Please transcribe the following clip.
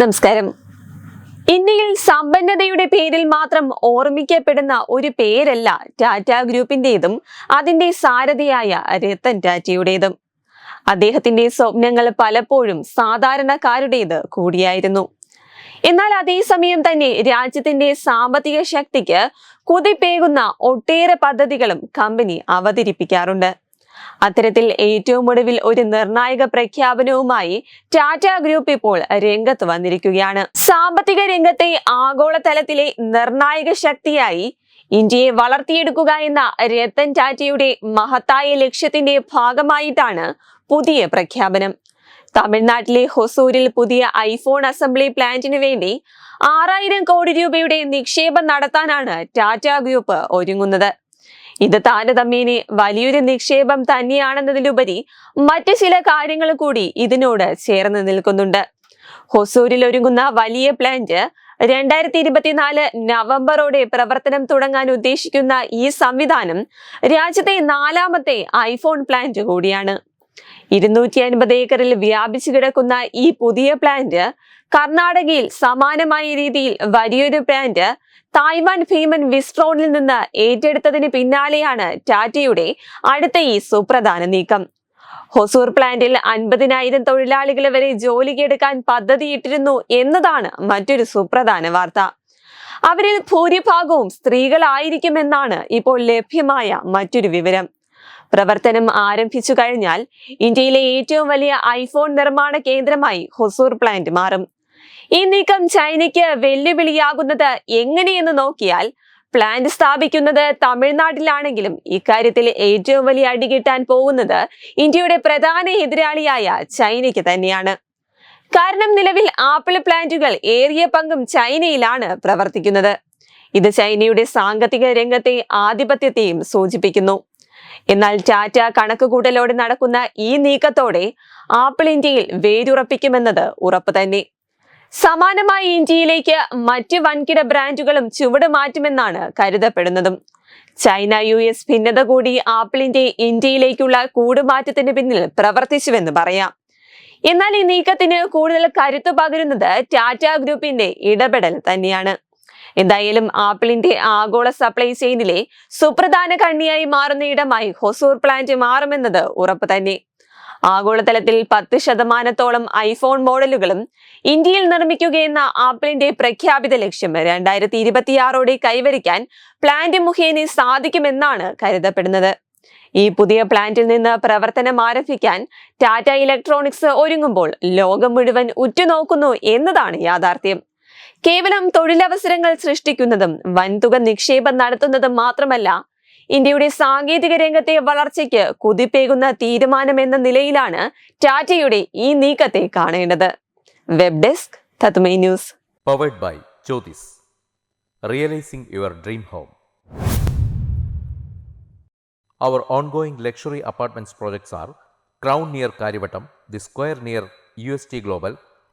നമസ്കാരം. ഇന്ത്യയിൽ സമ്പന്നതയുടെ പേരിൽ മാത്രം ഓർമ്മിക്കപ്പെടുന്ന ഒരു പേരല്ല ടാറ്റ ഗ്രൂപ്പിന്റേതും അതിന്റെ സാരഥിയായ രത്തൻ ടാറ്റയുടേതും. അദ്ദേഹത്തിന്റെ സ്വപ്നങ്ങൾ പലപ്പോഴും സാധാരണക്കാരുടേത് കൂടിയായിരുന്നു. എന്നാൽ അതേസമയം തന്നെ രാജ്യത്തിന്റെ സാമ്പത്തിക ശക്തിക്ക് കുതിപ്പേകുന്ന ഒട്ടേറെ പദ്ധതികളും കമ്പനി അവതരിപ്പിക്കാറുണ്ട്. അത്തരത്തിൽ ഏറ്റവും ഒടുവിൽ ഒരു നിർണായക പ്രഖ്യാപനവുമായി ടാറ്റ ഗ്രൂപ്പ് ഇപ്പോൾ രംഗത്ത് വന്നിരിക്കുകയാണ്. സാമ്പത്തിക രംഗത്തെ ആഗോളതലത്തിലെ നിർണായക ശക്തിയായി ഇന്ത്യയെ വളർത്തിയെടുക്കുക എന്ന രത്തൻ ടാറ്റയുടെ മഹത്തായ ലക്ഷ്യത്തിന്റെ ഭാഗമായിട്ടാണ് പുതിയ പ്രഖ്യാപനം. തമിഴ്നാട്ടിലെ ഹൊസൂരിൽ പുതിയ ഐഫോൺ അസംബ്ലി പ്ലാന്റിനു വേണ്ടി ആറായിരം കോടി രൂപയുടെ നിക്ഷേപം നടത്താനാണ് ടാറ്റ ഗ്രൂപ്പ് ഒരുങ്ങുന്നത്. ഇത് താരതമ്യേന വലിയൊരു നിക്ഷേപം തന്നെയാണെന്നതിലുപരി മറ്റു ചില കാര്യങ്ങൾ കൂടി ഇതിനോട് ചേർന്ന് നിൽക്കുന്നുണ്ട്. ഹൊസൂരിൽ ഒരുങ്ങുന്ന വലിയ പ്ലാന്റ് രണ്ടായിരത്തി ഇരുപത്തിനാല് നവംബറോടെ പ്രവർത്തനം തുടങ്ങാൻ ഉദ്ദേശിക്കുന്ന ഈ സംവിധാനം രാജ്യത്തെ നാലാമത്തെ ഐഫോൺ പ്ലാന്റ് കൂടിയാണ്. ഇരുന്നൂറ്റി അൻപത് ഏക്കറിൽ വ്യാപിച്ചു കിടക്കുന്ന ഈ പുതിയ പ്ലാന്റ് കർണാടകയിൽ സമാനമായ രീതിയിൽ വലിയൊരു പ്ലാന്റ് തായ്വാൻ ഭീമൻ വിസ്ട്രോണിൽ നിന്ന് ഏറ്റെടുത്തതിന് പിന്നാലെയാണ് ടാറ്റയുടെ അടുത്ത ഈ സുപ്രധാന നീക്കം. ഹൊസൂർ പ്ലാന്റിൽ അൻപതിനായിരം തൊഴിലാളികളെ വരെ ജോലിക്കെടുക്കാൻ പദ്ധതിയിട്ടിരുന്നു എന്നതാണ് മറ്റൊരു സുപ്രധാന വാർത്ത. അവരിൽ ഭൂരിഭാഗവും സ്ത്രീകളായിരിക്കുമെന്നാണ് ഇപ്പോൾ ലഭ്യമായ മറ്റൊരു വിവരം. പ്രവർത്തനം ആരംഭിച്ചു കഴിഞ്ഞാൽ ഇന്ത്യയിലെ ഏറ്റവും വലിയ ഐഫോൺ നിർമ്മാണ കേന്ദ്രമായി ഹൊസൂർ പ്ലാന്റ് മാറും. ഈ നീക്കം ചൈനയ്ക്ക് വെല്ലുവിളിയാകുന്നത് എങ്ങനെയെന്ന് നോക്കിയാൽ പ്ലാന്റ് സ്ഥാപിക്കുന്നത് തമിഴ്നാട്ടിലാണെങ്കിലും ഇക്കാര്യത്തിൽ ഏറ്റവും വലിയ അടി കിട്ടാൻ പോകുന്നത് ഇന്ത്യയുടെ പ്രധാന എതിരാളിയായ ചൈനയ്ക്ക് തന്നെയാണ്. കാരണം നിലവിൽ ആപ്പിൾ പ്ലാന്റുകൾ ഏറിയ പങ്കും ചൈനയിലാണ് പ്രവർത്തിക്കുന്നത്. ഇത് ചൈനയുടെ സാങ്കത്തിക രംഗത്തെ ആധിപത്യത്തെയും സൂചിപ്പിക്കുന്നു. എന്നാൽ ടാറ്റ കണക്കുകൂട്ടലോടെ നടക്കുന്ന ഈ നീക്കത്തോടെ ആപ്പിൾ ഇന്ത്യയിൽ വേരുറപ്പിക്കുമെന്നത് ഉറപ്പ് തന്നെ. സമാനമായി ഇന്ത്യയിലേക്ക് മറ്റ് വൻകിട ബ്രാൻഡുകളും ചുവട് മാറ്റുമെന്നാണ് കരുതപ്പെടുന്നതും. ചൈന യു എസ് ഭിന്നത കൂടി ആപ്പിളിന്റെ ഇന്ത്യയിലേക്കുള്ള കൂടുമാറ്റത്തിന് പിന്നിൽ പ്രവർത്തിച്ചുവെന്ന് പറയാം. എന്നാൽ ഈ നീക്കത്തിന് കൂടുതൽ കരുത്തു പകരുന്നത് ടാറ്റ ഗ്രൂപ്പിന്റെ ഇടപെടൽ തന്നെയാണ്. എന്തായാലും ആപ്പിളിന്റെ ആഗോള സപ്ലൈ ചെയിനിലെ സുപ്രധാന കണ്ണിയായി മാറുന്ന ഇടമായി ഹൊസൂർ പ്ലാന്റ് മാറുമെന്നത് ഉറപ്പ് തന്നെ. ആഗോളതലത്തിൽ പത്ത് ശതമാനത്തോളം ഐഫോൺ മോഡലുകളും ഇന്ത്യയിൽ നിർമ്മിക്കുകയെന്ന ആപ്പിളിന്റെ പ്രഖ്യാപിത ലക്ഷ്യം രണ്ടായിരത്തി ഇരുപത്തിയാറോടെ കൈവരിക്കാൻ പ്ലാന്റ് മുഖേന സാധിക്കുമെന്നാണ് കരുതപ്പെടുന്നത്. ഈ പുതിയ പ്ലാന്റിൽ നിന്ന് പ്രവർത്തനം ആരംഭിക്കാൻ ടാറ്റ ഇലക്ട്രോണിക്സ് ഒരുങ്ങുമ്പോൾ ലോകം മുഴുവൻ ഉറ്റുനോക്കുന്നു എന്നതാണ് യാഥാർത്ഥ്യം. കേവലം തൊഴിലവസരങ്ങൾ സൃഷ്ടിക്കുന്നതും വൻതുക നിക്ഷേപം നടത്തുന്നതും മാത്രമല്ല ഇന്ത്യയുടെ സാങ്കേതിക രംഗത്തെ വളർച്ചയ്ക്ക് കുതിപ്പേകുന്ന തീരുമാനം എന്ന നിലയിലാണ് ടാറ്റയുടെ ഈ നീക്കത്തെ കാണേണ്ടത്. Web desk news powered by Jyothis realising your dream home our ongoing luxury apartments projects are crown near Kariavattom the square near U S T Crown